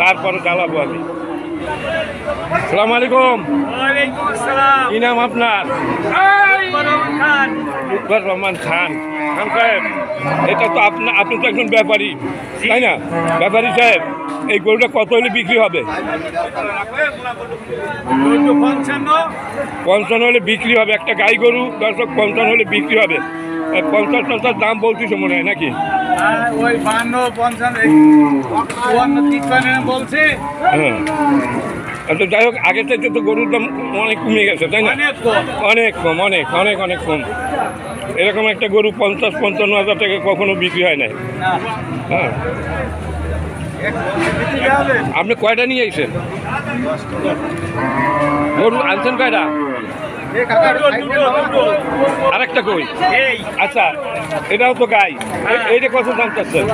তারপরে চালাবো আমি? সালাম আলাইকুম কি নাম আপনার? রহমান রহমান খান। খান সাহেব এটা তো আপনার আপনি তো একজন ব্যাপারী তাই না? ব্যাপারী সাহেব এই গরুটা কত হলে বিক্রি হবে? পঞ্চান্ন হলে বিক্রি হবে একটা গাই গরু দর্শক পঞ্চান্ন হলে বিক্রি হবে। পঞ্চাশ পঞ্চাশ দাম বলছিস মনে হয় নাকি? ওই বান্ন পঞ্চান্ন চুয়ান্ন তিপ্পান্ন বলছে। হ্যাঁ। আচ্ছা যাই হোক আগের থেকে তো গরুর দাম অনেক কমে গেছে তাই না? অনেক কম। অনেক অনেক অনেক কম। এরকম একটা গরু পঞ্চাশ পঞ্চান্ন হাজার টাকা কখনো বিক্রি হয় নাই। হ্যাঁ। আপনি কয়টা নিয়ে এসেছেন? গরু আনছেন কয়টা? আরেকটা কই? আচ্ছা এটাও তো গাই। এইটা কত দাম চাচ্ছেন?